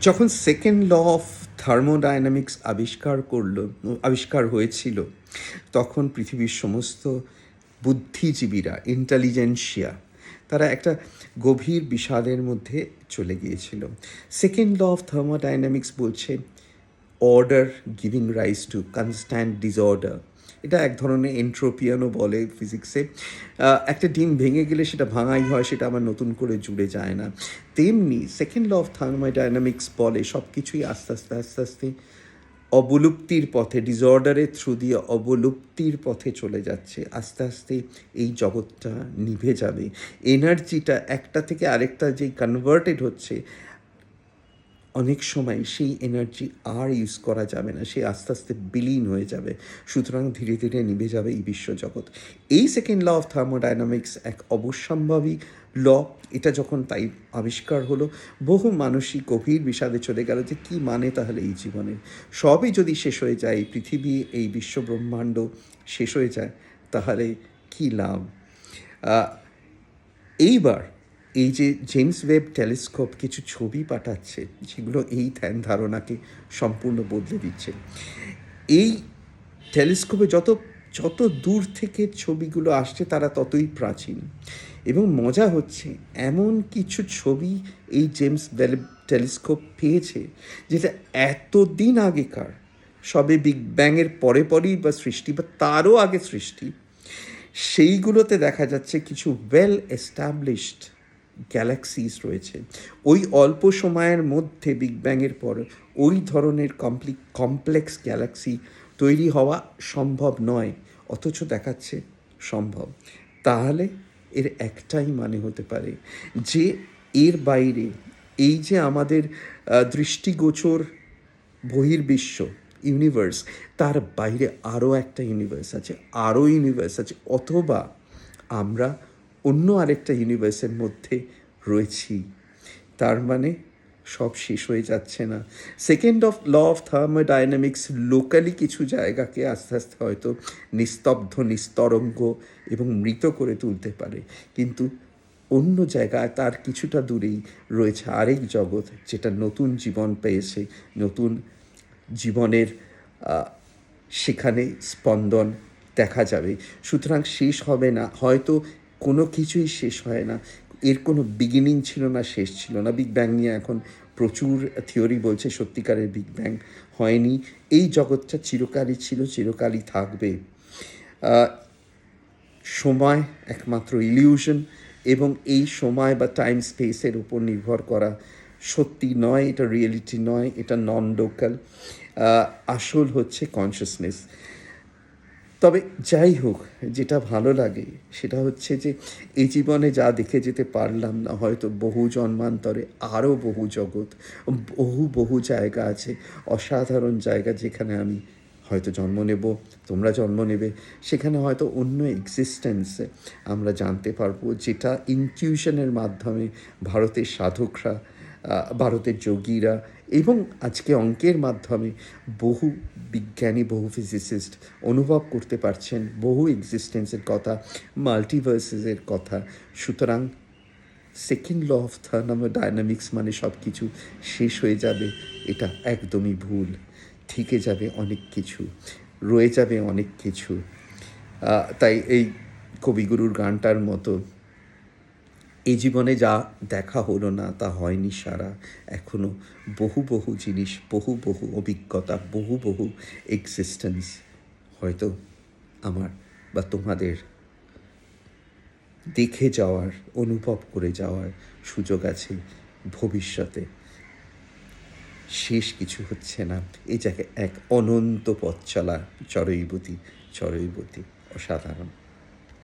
যখন second law of thermodynamics আবিষ্কার করল, আবিষ্কার হয়েছিল, তখন পৃথিবীর সমস্ত বুদ্ধিজীবীরা ইন্টেলিজেন্সিয়া তারা একটা গভীর বিষাদের মধ্যে চলে গিয়েছিল। সেকেন্ড ল অফ থার্মোডাইনামিক্স বলছে order giving rise to constant disorder এটা এক ধরনের এন্ট্রোপিয়ানও বলে ফিজিক্সে। একটা ডিম ভেঙে গেলে সেটা ভাঙাই হয়, সেটা আবার নতুন করে জুড়ে যায় না। তেমনি সেকেন্ড ল অফ থার্মোডাইনামিক্স বলে সব কিছুই আস্তে আস্তে আস্তে আস্তে অবলুপ্তির পথে ডিসঅর্ডারের থ্রু দিয়ে অবলুপ্তির পথে চলে যাচ্ছে। আস্তে আস্তে এই জগৎটা নিভে যাবে। এনার্জিটা একটা থেকে আরেকটা যেই কনভার্টেড হচ্ছে অনেক সময় সেই এনার্জি আর ইউজ করা যাবে না, সে আস্তে আস্তে বিলীন হয়ে যাবে, সুতরাং ধীরে ধীরে নিভে যাবে এই বিশ্বজগৎ। এই সেকেন্ড ল অফ থার্মোডাইনামিক্স এক অবশ্যম্ভাবী ল এটা যখন তাই আবিষ্কার হলো, বহু মানুষই গভীর বিষাদে চলে গেল যে কি মানে তাহলে এই জীবনের সবই যদি শেষ হয়ে যায়, পৃথিবী, এই বিশ্ব ব্রহ্মাণ্ড শেষ হয়ে যায়, তাহলে কি লাভ? এইবার এই যে জেমস ওয়েব টেলিস্কোপ কিছু ছবি পাঠাচ্ছে যেগুলো এই ধ্যান ধারণাকে সম্পূর্ণ বদলে দিচ্ছে। এই টেলিস্কোপে যত যত দূর থেকে ছবিগুলো আসছে, তারা ততই প্রাচীন। এবং মজা হচ্ছে, এমন কিছু ছবি এই জেমস ওয়েব টেলিস্কোপ পেয়েছে, যেটা এতদিন আগেকার। সবে বিগ ব্যাংয়ের পরে পরেই বা সৃষ্টি, বা তারও আগে সৃষ্টি। সেইগুলোতে দেখা যাচ্ছে কিছু ওয়েল এস্টাবলিশড গ্যালাক্সিস রয়েছে। ওই অল্প সময়ের মধ্যে বিগ ব্যাংয়ের পর ওই ধরনের কমপ্লি কমপ্লেক্স গ্যালাক্সি তৈরি হওয়া সম্ভব নয়, অথচ দেখাচ্ছে সম্ভব। তাহলে এর একটাই মানে হতে পারে যে এর বাইরে এই যে আমাদের দৃষ্টিগোচর বহির্বিশ্ব ইউনিভার্স তার বাইরে আরও একটা ইউনিভার্স আছে, আরও ইউনিভার্স আছে, অথবা আমরা আরেকটা ইউনিভার্সের মধ্যে রয়েছি। তার মানে সব শেষ হয়ে যাচ্ছে না। Second of law of thermodynamics locally কিছু জায়গাকে আস্তে আস্তে হয়তো নিস্তব্ধ, নিস্তরঙ্গ এবং মৃত করে তুলতে পারে। কিন্তু অন্য জায়গায় তার কিছুটা দূরেই রয়েছে আরেক জগৎ যেটা নতুন জীবন পেয়েছে, নতুন জীবনের সেখানে স্পন্দন দেখা যাবে। সুতরাং শেষ হবে না। হয়তো কোনো কিছুই শেষ হয় না। এর কোনো বিগিনিং ছিল না, শেষ ছিল না। বিগ ব্যাং নিয়ে এখন প্রচুর থিওরি বলছে, সত্যিকারের বিগ ব্যাং হয়নি। এই জগৎটা চিরকালই ছিল, চিরকালই থাকবে। সময় একমাত্র ইলিউশন এবং এই সময় বা টাইম স্পেসের উপর নির্ভর করা সত্যি নয়, এটা রিয়েলিটি নয়, এটা নন লোকাল আসল হচ্ছে কনসিয়াসনেস তবে যাই হোক, যেটা ভালো লাগে সেটা হচ্ছে যে এই জীবনে যা দেখে যেতে পারলাম না, হয়তো বহু জন্মান্তরে আরও বহু জগৎ, বহু বহু জায়গা আছে, অসাধারণ জায়গা যেখানে আমি হয়তো জন্ম নেব, তোমরা জন্ম নেবে, সেখানে হয়তো অন্য এক্সিস্টেন্সে আমরা জানতে পারব যেটা ইনটিউশনের মাধ্যমে ভারতের সাধকরা ভারতের যোগীরা এবং আজকে অঙ্কের মাধ্যমে বহু বিজ্ঞানী, বহু ফিজিসিস্ট অনুভব করতে পারছেন, বহু এক্সিস্টেন্সের কথা মাল্টিভার্সেসের কথা। সুতরাং সেকেন্ড ল অফ থার্মোডাইনামিক্স মানে সব কিছু শেষ হয়ে যাবে, এটা একদমই ভুল। থেকে যাবে অনেক কিছু, রয়ে যাবে অনেক কিছু। তাই এই কবিগুরুর গানটার মতো এই জীবনে যা দেখা হলো না তা হয়নি সারা। এখনও বহু বহু জিনিস, বহু বহু অভিজ্ঞতা, বহু বহু এক্সিস্টেন্স হয়তো আমার বা তোমাদের দেখে যাওয়ার, অনুভব করে যাওয়ার সুযোগ আছে ভবিষ্যতে। শেষ কিছু হচ্ছে না। এই জায়গায় এক অনন্ত পথ চলা চরৈবতী চরৈবতী অসাধারণ।